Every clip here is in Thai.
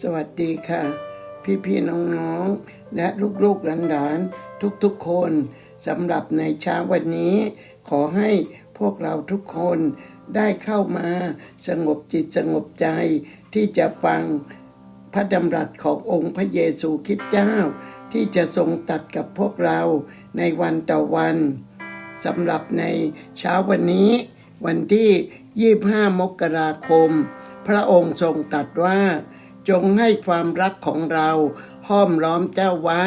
สวัสดีค่ะพี่พี่ๆน้องๆ และลูกๆหลานๆทุกๆคนสำหรับในเช้าวันนี้ ขอให้พวกเราทุกคนได้เข้ามาสงบจิตสงบใจที่จะฟังพระดำรัสขององค์พระเยซูคริสต์เจ้า ที่จะทรงตัดกับพวกเราในวันต่อวันสำหรับในเช้าวันนี้ วันที่ 25 มกราคม พระองค์ทรงตรัสว่า จงให้ความรักของเราห้อมล้อมเจ้าไว้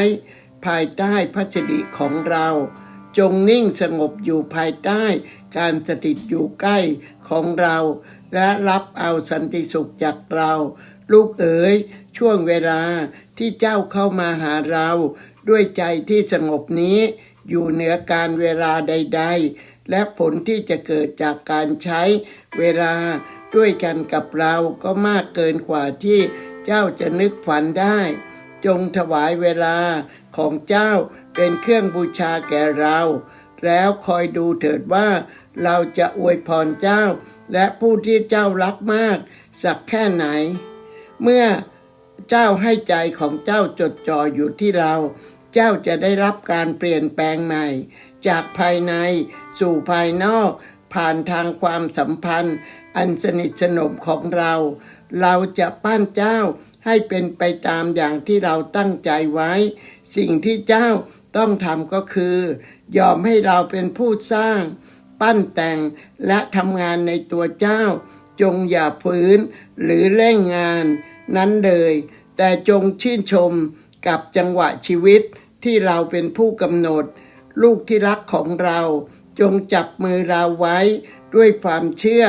ภายใต้พระสิริของเรา จงนิ่งสงบอยู่ภายใต้การสถิตอยู่ใกล้ของเรา และรับเอาสันติสุขจากเรา ลูกเอ๋ยช่วงเวลาที่เจ้าเข้ามาหาเรา ด้วยใจที่สงบนี้ อยู่เหนือการเวลาใด ๆ และผลที่จะเกิดจากการใช้เวลาด้วยกันกับเราก็มากเกินกว่าที่ เจ้าจะนึกฝันได้ จงถวายเวลาของเจ้าเป็นเครื่องบูชาแก่เรา แล้วคอยดูเถิดว่า เราจะอวยพรเจ้า และผู้ที่เจ้ารักมาก สักแค่ไหน เมื่อเจ้าให้ใจของเจ้าจดจ่ออยู่ที่เรา เจ้าจะได้รับการเปลี่ยนแปลงใหม่ จากภายในสู่ภายนอก ผ่านทางความสัมพันธ์ อันสนิทสนมของเรา เราจะปั้นเจ้าให้เป็นไปตามอย่างที่เราตั้งใจไว้ สิ่งที่เจ้าต้องทำก็คือ ยอมให้เราเป็นผู้สร้าง ปั้นแต่งและทำงานในตัวเจ้า จงอย่าฝืนหรือเร่งงาน นั้นเลย แต่จงชื่นชมกับจังหวะชีวิตที่เราเป็นผู้กำหนด ลูกที่รักของเรา จงจับมือเราไว้ด้วยความเชื่อ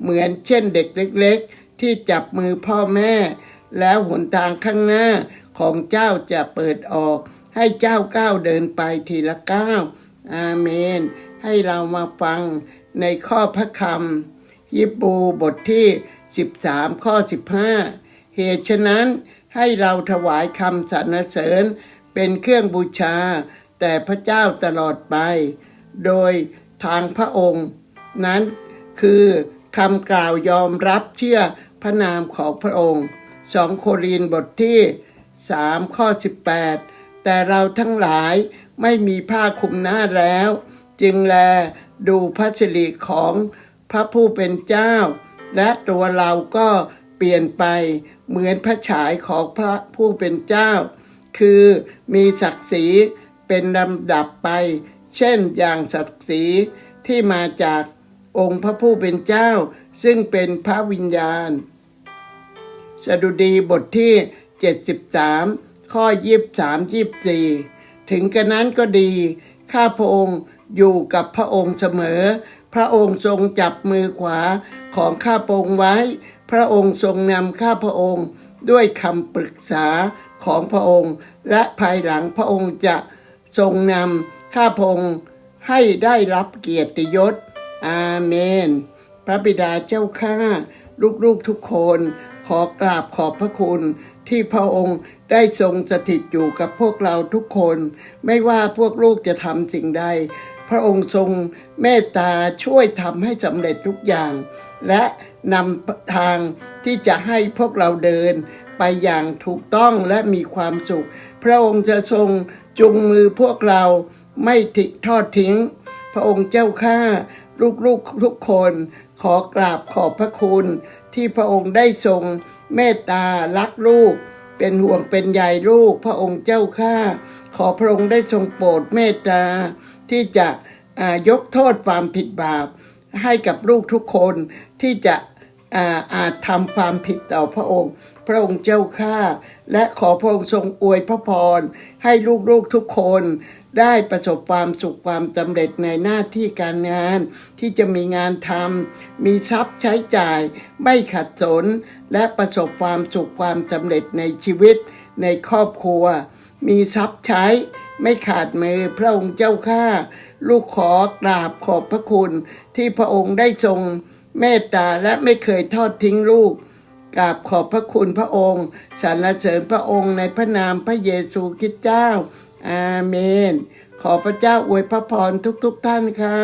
เหมือนเช่นเด็กเล็กๆ ที่จับมือพ่อแม่ แล้วหนทางข้างหน้าของเจ้าจะเปิดออก ให้เจ้าก้าวเดินไปทีละก้าวอาเมน ให้เรามาฟังในข้อพระคำยิบูบทที่ 13 ข้อ 15 เหตุฉะนั้นให้เราถวายคำสรรเสริญเป็นเครื่องบูชา แต่พระเจ้าตลอดไป โดยทางพระองค์ นั้นคือคำกล่าวยอมรับเชื่อพระนามของพระองค์2โครินธ์บทที่3ข้อ18 แต่เราทั้งหลายไม่มีผ้าคลุมหน้าแล้ว จึงแลดูพระสิริของพระผู้เป็นเจ้า และตัวเราก็เปลี่ยนไปเหมือนพระฉายของพระผู้เป็นเจ้า คือมีศักดิ์ศรีเป็นลำดับไป เช่นอย่างศักดิ์ศรีที่มาจากองค์พระผู้เป็นเจ้า ซึ่งเป็นพระวิญญาณ สดุดีบทที่ 73 ข้อ 23 24 ถึงกระนั้นก็ดี ข้าพระองค์อยู่กับพระองค์เสมอ พระองค์ทรงจับมือขวาของข้าพระองค์ไว้ พระองค์ทรงนำข้าพระองค์ด้วยคำปรึกษาของพระองค์ และภายหลังพระองค์จะทรงนำ ข้าพงค์ให้ได้รับเกียรติยศ อาเมน พระบิดาเจ้าข้าลูกๆทุกคนขอกราบขอบพระคุณที่พระองค์ได้ทรงสถิตอยู่กับพวกเราทุกคน ไม่ว่าพวกลูกจะทำสิ่งใด พระองค์ทรงเมตตาช่วยทำให้สำเร็จทุกอย่าง และนำทางที่จะให้พวกเราเดิน ไปอย่างถูกต้องและมีความสุข พระองค์จะทรงจุงมือพวกเรา ไม่ทิทอดทิ้ง พระองค์เจ้าข้าลูกๆทุกคนขอกราบขอบพระคุณ ที่พระองค์ได้ทรงเมตตารักลูก เป็นห่วงเป็นใยลูก พระองค์เจ้าข้าขอพระองค์ได้ทรงโปรดเมตตา ที่จะอ่ายกโทษความผิดบาป ให้กับลูกทุกคนที่จะอาอาจทำความผิดต่อพระองค์ พระองค์เจ้าข้า และขอพระองค์ทรงอวยพระพร ให้ลูกๆทุกคนได้ประสบความสุขความสำเร็จในหน้าที่การงาน ที่จะมีงานทำมีทรัพย์ใช้จ่าย ไม่ขัดสน และประสบความสุขความสำเร็จในชีวิต ในครอบครัว มีทรัพย์ใช้ ไม่ขาดมือพระองค์เจ้าข้าลูกขอกราบขอบพระคุณ ที่พระองค์ได้ทรงเมตตาและไม่เคยทอดทิ้งลูก กราบขอบพระคุณพระองค์สรรเสริญพระองค์ในพระนามพระเยซูคริสต์เจ้า อาเมน ขอพระเจ้าอวยพระพรทุกๆทท่านค่ะ